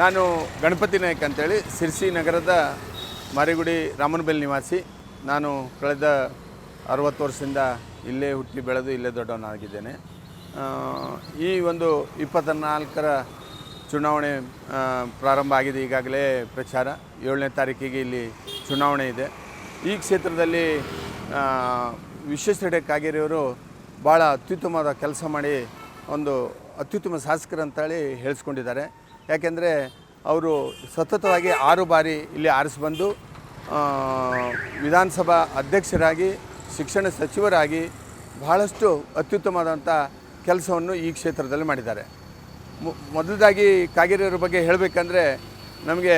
ನಾನು ಗಣಪತಿ ನಾಯ್ಕ ಅಂತೇಳಿ ಸಿರ್ಸಿ ನಗರದ ಮಾರಿಗುಡಿ ರಾಮನಬೆಲ್ ನಿವಾಸಿ. ನಾನು ಕಳೆದ ಅರವತ್ತು ವರ್ಷದಿಂದ ಇಲ್ಲೇ ಹುಟ್ಟಿ ಬೆಳೆದು ಇಲ್ಲೇ ದೊಡ್ಡವನಾಗಿದ್ದೇನೆ. ಈ ಒಂದು ಇಪ್ಪತ್ತ ನಾಲ್ಕರ ಚುನಾವಣೆ ಪ್ರಾರಂಭ ಆಗಿದೆ ಈಗಾಗಲೇ ಪ್ರಚಾರ. ಏಳನೇ ತಾರೀಕಿಗೆ ಇಲ್ಲಿ ಚುನಾವಣೆ ಇದೆ. ಈ ಕ್ಷೇತ್ರದಲ್ಲಿ ಆ, ವಿಶ್ವೇಶ್ವರ ಕಾಗೇರಿಯವರು ಭಾಳ ಅತ್ಯುತ್ತಮವಾದ ಕೆಲಸ ಮಾಡಿ ಒಂದು ಅತ್ಯುತ್ತಮ ಶಾಸಕರಂತೇಳಿ ಹೇಳಿಸ್ಕೊಂಡಿದ್ದಾರೆ. ಯಾಕೆಂದರೆ ಅವರು ಸತತವಾಗಿ ಆರು ಬಾರಿ ಇಲ್ಲಿ ಆರಿಸಿ ಬಂದು ವಿಧಾನಸಭಾ ಅಧ್ಯಕ್ಷರಾಗಿ, ಶಿಕ್ಷಣ ಸಚಿವರಾಗಿ ಬಹಳಷ್ಟು ಅತ್ಯುತ್ತಮವಾದಂಥ ಕೆಲಸವನ್ನು ಈ ಕ್ಷೇತ್ರದಲ್ಲಿ ಮಾಡಿದ್ದಾರೆ. ಮೊದಲದಾಗಿ ಕಾಗೇರಿಯವರ ಬಗ್ಗೆ ಹೇಳಬೇಕಂದ್ರೆ ನಮಗೆ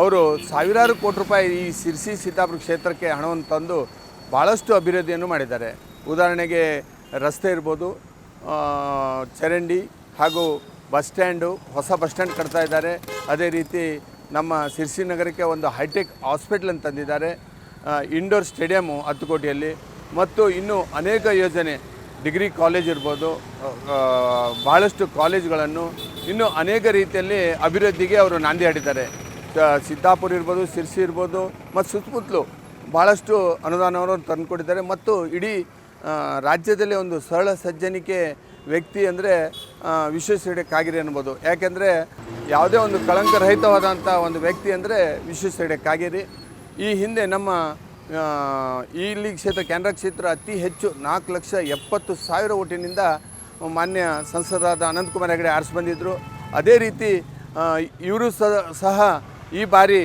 ಅವರು ಸಾವಿರಾರು ಕೋಟಿ ರೂಪಾಯಿ ಈ ಸಿರ್ಸಿ ಸೀತಾಪುರ ಕ್ಷೇತ್ರಕ್ಕೆ ಹಣವನ್ನು ತಂದು ಭಾಳಷ್ಟು ಅಭಿವೃದ್ಧಿಯನ್ನು ಮಾಡಿದ್ದಾರೆ. ಉದಾಹರಣೆಗೆ ರಸ್ತೆ ಇರ್ಬೋದು ಚರಂಡಿ ಹಾಗೂ ಬಸ್ ಸ್ಟ್ಯಾಂಡು ಹೊಸ ಬಸ್ ಸ್ಟ್ಯಾಂಡ್ ಕಟ್ತಾ ಇದ್ದಾರೆ. ಅದೇ ರೀತಿ ನಮ್ಮ ಸಿರ್ಸಿ ನಗರಕ್ಕೆ ಒಂದು ಹೈಟೆಕ್ ಹಾಸ್ಪಿಟ್ಲನ್ನು ತಂದಿದ್ದಾರೆ. ಆ, ಇಂಡೋರ್ ಸ್ಟೇಡಿಯಮ್ಮು ಹತ್ತು ಕೋಟಿಯಲ್ಲಿ ಮತ್ತು ಇನ್ನೂ ಅನೇಕ ಯೋಜನೆ ಡಿಗ್ರಿ ಕಾಲೇಜ್ ಇರ್ಬೋದು ಭಾಳಷ್ಟು ಕಾಲೇಜುಗಳನ್ನು ಇನ್ನೂ ಅನೇಕ ರೀತಿಯಲ್ಲಿ ಅಭಿವೃದ್ಧಿಗೆ ಅವರು ನಾಂದಿ ಹಾಡಿದ್ದಾರೆ. ಸಿದ್ದಾಪುರ ಇರ್ಬೋದು ಸಿರ್ಸಿ ಇರ್ಬೋದು ಮತ್ತು ಸುತ್ತಮುತ್ತಲು ಭಾಳಷ್ಟು ಅನುದಾನವನ್ನು ತಂದುಕೊಟ್ಟಿದ್ದಾರೆ. ಮತ್ತು ಇಡೀ ರಾಜ್ಯದಲ್ಲಿ ಒಂದು ಸರಳ ಸಜ್ಜನಿಕೆ ವ್ಯಕ್ತಿ ಅಂದರೆ ವಿಶ್ವೇಶ್ವರ ಕಾಗಿರಿ ಅನ್ಬೋದು ಯಾಕೆಂದರೆ ಯಾವುದೇ ಒಂದು ಕಳಂಕರಹಿತವಾದಂಥ ಒಂದು ವ್ಯಕ್ತಿ ಅಂದರೆ ವಿಶ್ವೇಶ್ವರ ಕಾಗೇರಿ ಈ ಹಿಂದೆ ನಮ್ಮ ಇಲ್ಲಿ ಕ್ಷೇತ್ರ ಕೆನರಾ ಕ್ಷೇತ್ರ ಅತಿ ಹೆಚ್ಚು ನಾಲ್ಕು ಲಕ್ಷ ಎಪ್ಪತ್ತು ಸಾವಿರ ಓಟಿನಿಂದ ಮಾನ್ಯ ಸಂಸದರಾದ ಅನಂತಕುಮಾರ್ ಹೆಗಡೆ ಆರಿಸಿ ಬಂದಿದ್ದರು ಅದೇ ರೀತಿ ಇವರು ಸಹ ಈ ಬಾರಿ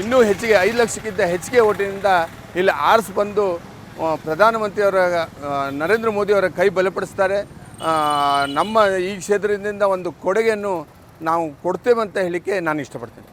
ಇನ್ನೂ ಹೆಚ್ಚಿಗೆ ಐದು ಲಕ್ಷಕ್ಕಿಂತ ಹೆಚ್ಚಿಗೆ ಓಟಿನಿಂದ ಇಲ್ಲಿ ಆರಿಸಿ ಬಂದು ಪ್ರಧಾನಮಂತ್ರಿಯವರ ನರೇಂದ್ರ ಮೋದಿಯವರ ಕೈ ಬಲಪಡಿಸ್ತಾರೆ. ನಮ್ಮ ಈ ಕ್ಷೇತ್ರದಿಂದ ಒಂದು ಕೊಡುಗೆಯನ್ನು ನಾವು ಕೊಡ್ತೇವೆ ಅಂತ ಹೇಳಲಿಕ್ಕೆ ನಾನು ಇಷ್ಟಪಡ್ತೇನೆ.